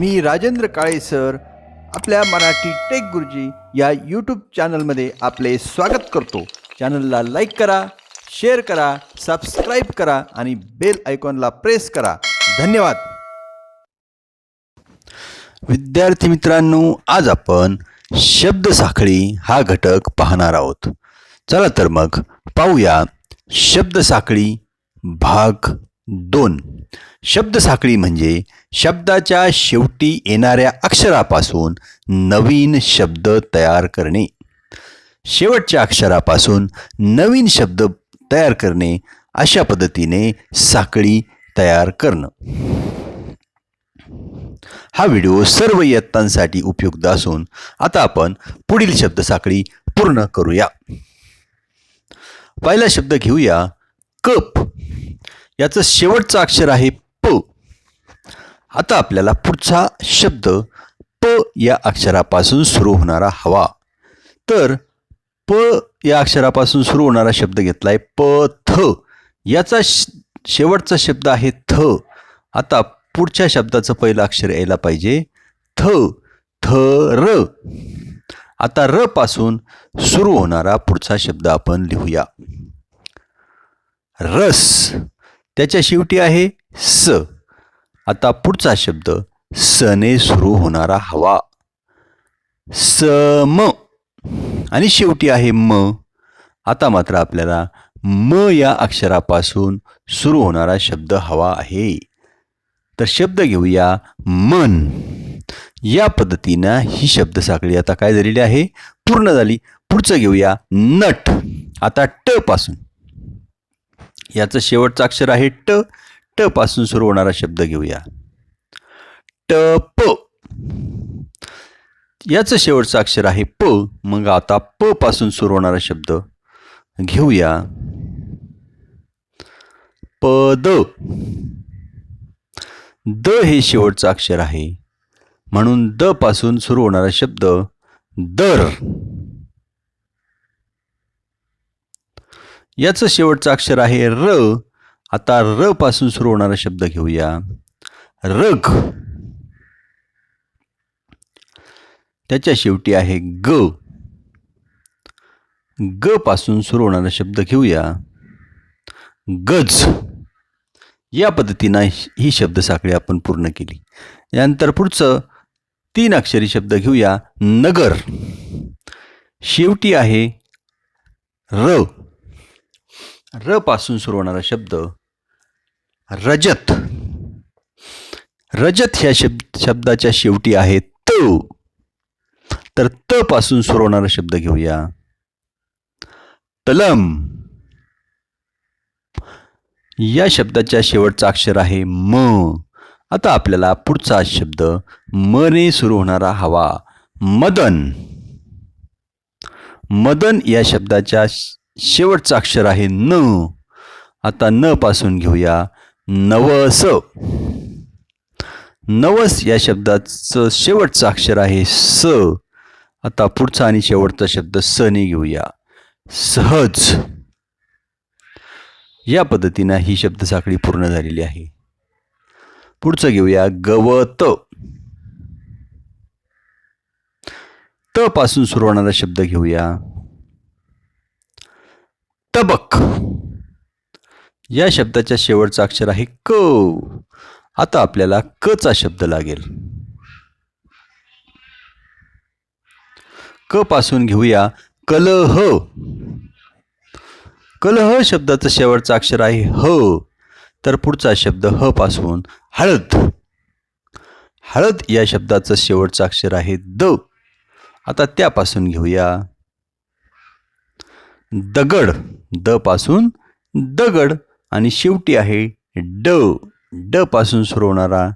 मी Rajendra Kale sir. आपल्या Marathi take गुरुजी या यूट्यूब चॅनलमध्ये आपले स्वागत करतो. चॅनलला लाईक करा शेअर करा सबस्क्राईब करा आणि बेल आयकॉनला प्रेस करा. धन्यवाद. विद्यार्थी मित्रांनो आज आपण शब्दसाखळी हा घटक पाहणार आहोत. चला तर मग पाहूया शब्दसाखळी भाग दोन. शब्दसाखळी म्हणजे शब्दाच्या शेवटी येणाऱ्या अक्षरापासून नवीन शब्द तयार करणे. शेवटच्या अक्षरापासून नवीन शब्द तयार करणे अशा पद्धतीने साखळी तयार करणं. हा व्हिडिओ सर्व इयत्तांसाठी उपयुक्त असून आता आपण पुढील शब्दसाखळी पूर्ण करूया. पहिला शब्द घेऊया कप. याचं शेवटचं अक्षर आहे प. आता आपल्याला पुढचा शब्द प या अक्षरापासून सुरू होणारा हवा. तर प या अक्षरापासून सुरू होणारा शब्द घेतला आहे प थ याचा श- शेवटचा शब्द आहे थ. आता पुढच्या शब्दाचं पहिलं अक्षर यायला पाहिजे थ थ र. आता र पासून सुरू होणारा पुढचा शब्द आपण लिहूया. रस. त्याच्या शेवटी आहे स. आता पुढचा शब्द सने सुरू होणारा हवा. सम. आणि शेवटी आहे म. आता मात्र आपल्याला म या अक्षरापासून सुरू होणारा शब्द हवा आहे. तर शब्द घेऊया मन. या पद्धतीनं ही शब्दसाखळी आता काय झालेली आहे? पूर्ण झाली. पुढचं घेऊया नट. आता ट पासून. याचं शेवटचं अक्षर आहे ट. ट पासून सुरू होणारा शब्द घेऊया. ट प. याचं शेवटचं अक्षर आहे प. मग आता प पासून सुरू होणारा शब्द घेऊया. पद. द हे शेवटचं अक्षर आहे. म्हणून द पासून सुरू होणारा शब्द दर. याचं शेवटचं अक्षर आहे र. आता र पासून सुरू होणारा शब्द घेऊया. रग त्याच्या शेवटी आहे ग. ग पासून सुरू होणारा शब्द घेऊया. गज. या पद्धतीनं ही शब्दसाखळी आपण पूर्ण केली. यानंतर पुढचं तीन अक्षरी शब्द घेऊया. नगर. शेवटी आहे र. र पासून सुरू होणारा शब्द रजत. रजत ह्या शब्द शब्दाच्या शेवटी आहे त. तर त पासून सुरू होणारा शब्द घेऊया. तलम. या शब्दाच्या शेवटचा अक्षर आहे म. आता आपल्याला पुढचा शब्द मने सुरू होणारा हवा. मदन. मदन या शब्दाच्या शेवटचं अक्षर आहे न. आता न पासून घेऊया नवस. नवस या शब्दाचं शेवटचं अक्षर आहे स. आता पुढचा आणि शेवटचा शब्द सने घेऊया. सहज. या पद्धतीनं ही शब्दसाखळी पूर्ण झालेली आहे. पुढचं घेऊया गवत. त पासून सुरू होणारा शब्द घेऊया. टबक या शब्दाच्या शेवटचा अक्षर आहे क. आता आपल्याला क चा शब्द लागेल. क पासून घेऊया कलह. कलह शब्दाचं शेवटचा अक्षर आहे ह. तर पुढचा शब्द ह पासून हळद. हळद या शब्दाचं शेवटचं अक्षर आहे द. आता त्यापासून घेऊया दगड. द पासून दगड. आणि शेवटी आहे ड. ड पासून सुरू होणारा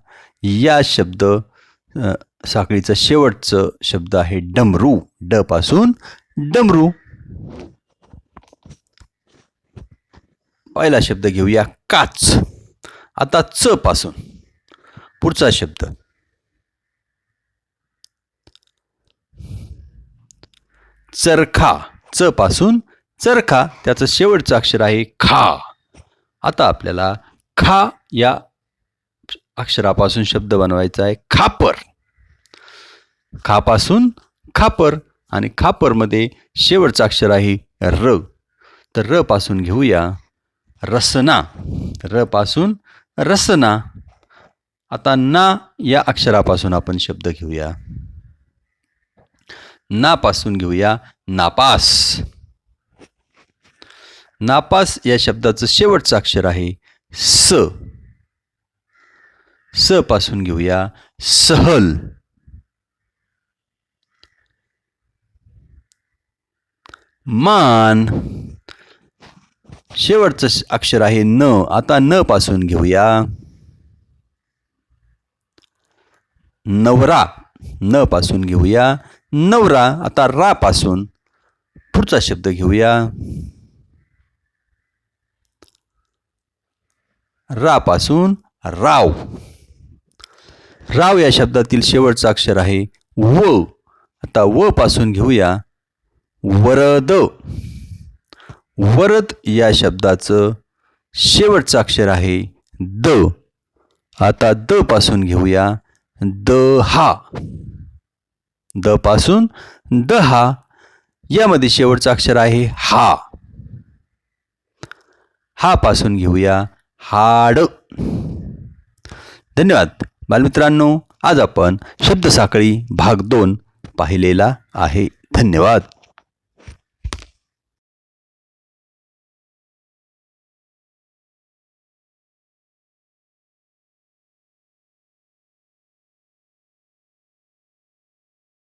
या शब्द साखळीचा साखळीचं शेवटचं शब्द आहे डमरू. ड पासून डमरू. पहिला शब्द घेऊया काच. आता च पासून. पुढचा शब्द. चरखा. च पासून चरखा त्याचं शेवटचं अक्षर आहे खा. आता आपल्याला खा या अक्षरापासून शब्द बनवायचा आहे खापर. खापासून खापर आणि खापरमध्ये शेवटचं अक्षर आहे र. तर र पासून घेऊया रसना. र पासून रसना. आता ना या अक्षरापासून आपण शब्द घेऊया. नापासून घेऊया नापास. नापास या शब्दाचं शेवटचं अक्षर आहे स. स पासून घेऊया. सहल. मान. शेवटचं अक्षर आहे न. आता न पासून घेऊया. नवरा. न पासून घेऊया. नवरा आता रा पासून. पुढचा शब्द घेऊया. रापासून राव. राव या शब्दातील शेवटचं अक्षर आहे व. आता व पासून घेऊया वरद. वरद या शब्दाचं शेवटचं अक्षर आहे द. आता द पासून घेऊया द हा. द पासून द हा. यामध्ये शेवटचं अक्षर आहे हा. हा पासून घेऊया हाड. धन्यवाद. बालमित्रांनो आज आपण शब्दसाखळी भाग दोन पाहिलेला आहे. धन्यवाद.